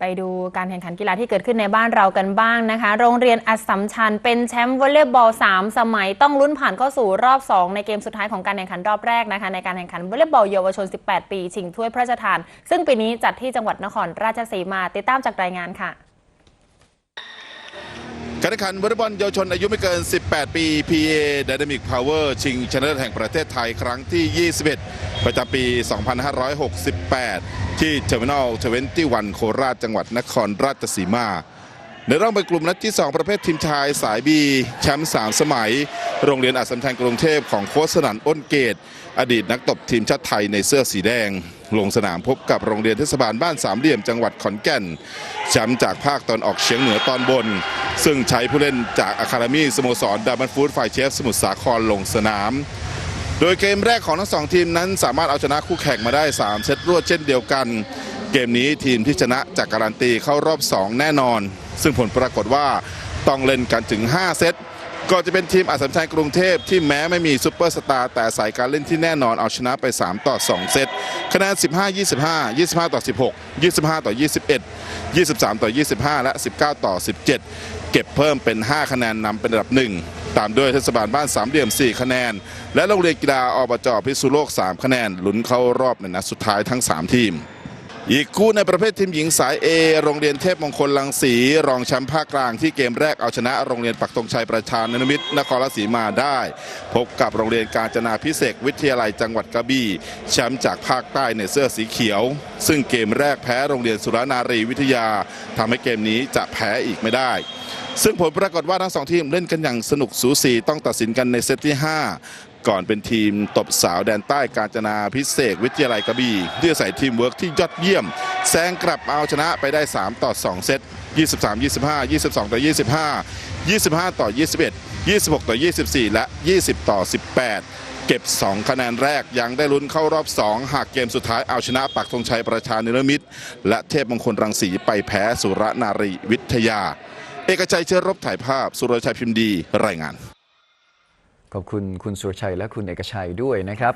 ไปดูการแข่งขันกีฬาที่เกิดขึ้นในบ้านเรากันบ้างนะคะ โรงเรียนอัสสัมชัญเป็นแชมป์วอลเลย์บอล 3 สมัย ต้องลุ้นผ่านเข้าสู่รอบ 2 ในเกมสุดท้ายของการแข่งขันรอบแรกนะคะ ในการแข่งขันวอลเลย์บอลเยาวชน 18 ปี ชิงถ้วยพระราชทาน ซึ่งปีนี้จัดที่จังหวัดนครราชสีมา ติดตามจากรายงานค่ะ การแข่งขันวอลเลย์บอลเยาวชนอายุไม่เกิน 18 ปี PA Dynamic Power ชิงชนะเลิศแห่งประเทศไทยครั้งที่ 21 ประจำปี 2568 ที่ Terminal 21 โคราชจังหวัดนครราชสีมา ในรอบเป็นกลุ่มนัดที่ 2 ประเภททีมชายสายบีแชมป์3สมัย โรงเรียนอัสสัมชัญกรุงเทพของโค้ชสนันอ้นเกต อดีตนักตบทีมชาติไทยในเสื้อสีแดง ลงสนามพบกับโรงเรียนเทศบาลบ้านสามเหลี่ยมจังหวัดขอนแก่นแชมป์จากภาคตอนออกเฉียงเหนือตอนบน ซึ่งใช้ผู้เล่นจากอะคาเดมี่สโมสรดามันฟูดฝ่ายเชฟสมุทรสาครลงสนาม โดยเกมแรกของทั้งสองทีมนั้นสามารถเอาชนะคู่แข่งมาได้ 3 เซตรวดเช่นเดียวกัน เกมนี้ทีมที่ชนะจากการันตีเข้ารอบ 2 แน่นอน ซึ่งผลปรากฏว่าต้องเล่นกันถึง 5 เซต ก็จะเป็นทีมอัสสัมชัญกรุงเทพที่แม้ไม่มีซูเปอร์สตาร์แต่สายการเล่นที่แน่นอนเอาชนะไป 3 ต่อ 2 เซตคะแนน 15 25 25 ต่อ 16 25 ต่อ 21 23 ต่อ 25 และ 19 ต่อ 17 เก็บเพิ่มเป็น 5 คะแนนนำเป็นอันดับหนึ่งตามด้วยเทศบาลบ้านสามเหลี่ยม 4 คะแนน และโรงเรียนกีฬาอบจพิษณุโลก 3 คะแนนลุ้นเข้ารอบในนัดสุดท้ายทั้ง 3 ทีม อีกคู่ในประเภททีมหญิงสาย A โรงเรียนเทพมงคลลังสี รองแชมป์ภาคกลางที่เกมแรกเอาชนะโรงเรียนปักธงชัยประชานนมิตรนครราชสีมาได้ พบกับโรงเรียนการจนาพิเศษวิทยาลัยจังหวัดกระบี่แชมป์จากภาคใต้ในเสื้อสีเขียว ซึ่งเกมแรกแพ้โรงเรียนสุรนารีวิทยาทำให้เกมนี้จะแพ้อีกไม่ได้ ซึ่งผลปรากฏว่าทั้งสองทีมเล่นกันอย่างสนุกสูสีต้องตัดสินกันในเซตที่ 5 ก่อนเป็นทีมตบสาวแดนใต้การจนาพิเศษวิทยาลัยกระบี่ที่อาศัยทีมเวิร์กที่ยอดเยี่ยมแซงกลับเอาชนะไปได้ 3 ต่อ 2 เซต 23 25 22 ต่อ 25 25 ต่อ 21 26 ต่อ 24 และ 20 ต่อ 18เก็บ 2 คะแนนแรกยังได้ลุ้นเข้ารอบ 2 หากเกมสุดท้ายเอาชนะปักธงชัยประชานิรมิตร และเทพมงคลรังสีไปแพ้สุรนารีวิทยา เอกชัยเชื้อรบถ่ายภาพ สุรชัยพิมพ์ดี รายงาน ขอบคุณคุณสุรชัยและคุณเอกชัยด้วยนะครับ